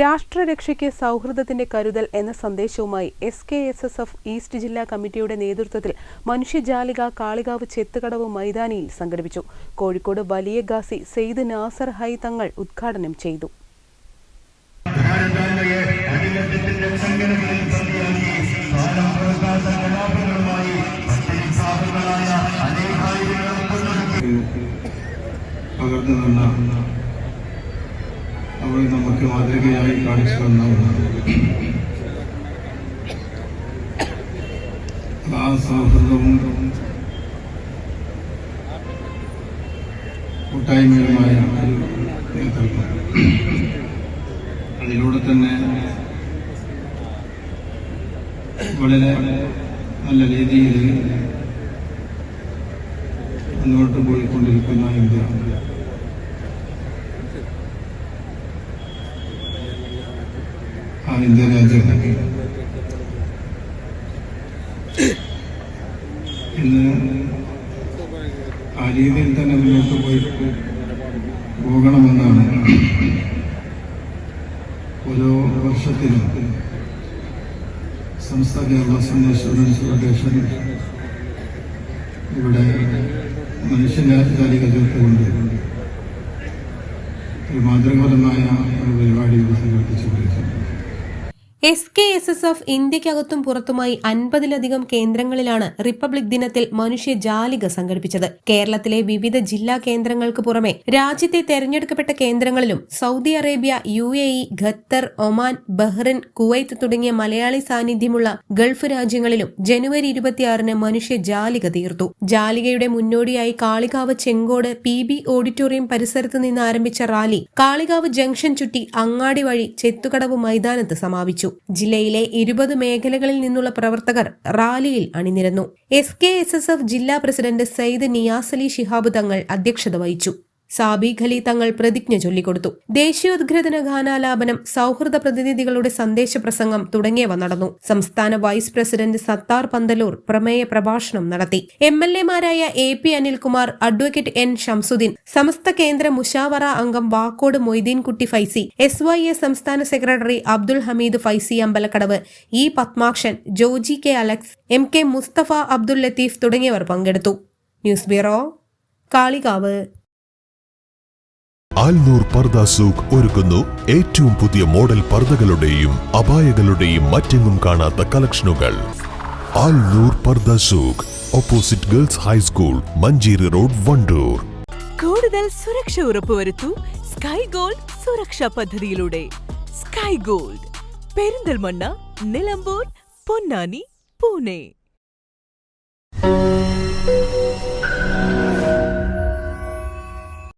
രാഷ്ട്രരക്ഷയ്ക്ക് സൗഹൃദത്തിന്റെ കരുതൽ എന്ന സന്ദേശവുമായി S K S S F east ജില്ലാ കമ്മിറ്റിയുടെ നേതൃത്വത്തിൽ മനുഷ്യജാലിക കാളികാവ് ചെത്തുകടവ് മൈതാനിയിൽ സംഘടിപ്പിച്ചു. കോഴിക്കോട് വലിയ ഗാസി സെയ്ദ് നാസർ ഹൈ തങ്ങൾ ഉദ്ഘാടനം ചെയ്തു. പകർന്നു അവൾ നമുക്ക് മാതൃകയായി കാണിച്ചു തന്നവളാണ്. ആ സൗഹൃദവും കൂട്ടായ്മയുമായ ഒരു നേതൃത്വം അതിലൂടെ തന്നെ വളരെ നല്ല രീതിയിൽ മുന്നോട്ട് പോയിക്കൊണ്ടിരിക്കുന്ന ഇന്ത്യ ആ ഇന്ത്യ രാജ്യം. ഇന്ന് ആ രീതിയിൽ തന്നെ മുന്നോട്ട് പോയി പോകണമെന്നാണ് ഓരോ വർഷത്തിലും സംസ്ഥ കേരള സന്ദേശ ഫൗണ്ടേഷൻ ഇവിടെ മനുഷ്യജാലിക ചേർത്തുകൊണ്ട് ഒരു മാതൃകപരമായ ഒരു പരിപാടി ഇവിടെ സംഘടിപ്പിച്ചുകൊണ്ടിരിക്കുന്നു. S K S S F ഇന്ത്യക്കകത്തും പുറത്തുമായി അൻപതിലധികം കേന്ദ്രങ്ങളിലാണ് റിപ്പബ്ലിക് ദിനത്തിൽ മനുഷ്യ ജാലിക സംഘടിപ്പിച്ചത്. കേരളത്തിലെ വിവിധ ജില്ലാ കേന്ദ്രങ്ങൾക്ക് പുറമെ രാജ്യത്തെ തെരഞ്ഞെടുക്കപ്പെട്ട കേന്ദ്രങ്ങളിലും Saudi Arabia U A E Qatar Oman Bahrain Kuwait തുടങ്ങിയ മലയാളി സാന്നിധ്യമുള്ള ഗൾഫ് രാജ്യങ്ങളിലും ജനുവരി ഇരുപത്തിയാറിന് മനുഷ്യ ജാലിക തീർത്തു. ജാലികയുടെ മുന്നോടിയായി Kalikavu Chengode P B auditorium പരിസരത്ത് നിന്ന് ആരംഭിച്ച റാലി കാളികാവ് ജംഗ്ഷൻ ചുറ്റി അങ്ങാടി വഴി ചെത്തുകടവ് മൈതാനത്ത് സമാപിച്ചു. ജില്ലയിലെ ഇരുപത് മേഖലകളിൽ നിന്നുള്ള പ്രവർത്തകർ റാലിയിൽ അണിനിരന്നു. S K S S F ജില്ലാ പ്രസിഡന്റ് സയ്യിദ് നിയാസ് അലി ശിഹാബ് തങ്ങൾ അധ്യക്ഷത വഹിച്ചു. സാബി ഖലി തങ്ങൾ പ്രതിജ്ഞ ചൊല്ലിക്കൊടുത്തു. ദേശീയോദ്ഗ്രഥന ഗാനാലാപനം സൗഹൃദ പ്രതിനിധികളുടെ സന്ദേശ പ്രസംഗം തുടങ്ങിയവ നടന്നു. സംസ്ഥാന വൈസ് പ്രസിഡന്റ് സത്താർ പന്തലൂർ പ്രമേയ പ്രഭാഷണം നടത്തി. M L എമാരായ A P Anilkumar advocate N Shamsuddeen Samastha കേന്ദ്ര മുഷാവറ അംഗം Vakkode Moideenkutty Faizy S Y A സംസ്ഥാന secretary Abdul Hameed Faizy Ambalakkadavu E Padmakshan Joji K Alex M K Musthafa Abdul Latheef തുടങ്ങിയവർ പങ്കെടുത്തു. News bureau Kalikavu. Alnoor പർദ സൂഖ് ഒരുക്കുന്നു ഏറ്റവും പുതിയ model പർദകളുടെയും അപായകളുടെയും മറ്റെങ്ങും കാണാത്ത കളക്ഷനുകൾ. Alnoor Pardha Souq opposite girls high school Manjeri road Wandoor. കൂടുതൽ സുരക്ഷ ഉറപ്പുവരുത്തു സ്കൈ ഗോൾഡ് സുരക്ഷാ പദ്ധതിയിലൂടെ. Sky gold Perinthalmanna Nilambur Ponnani Pune.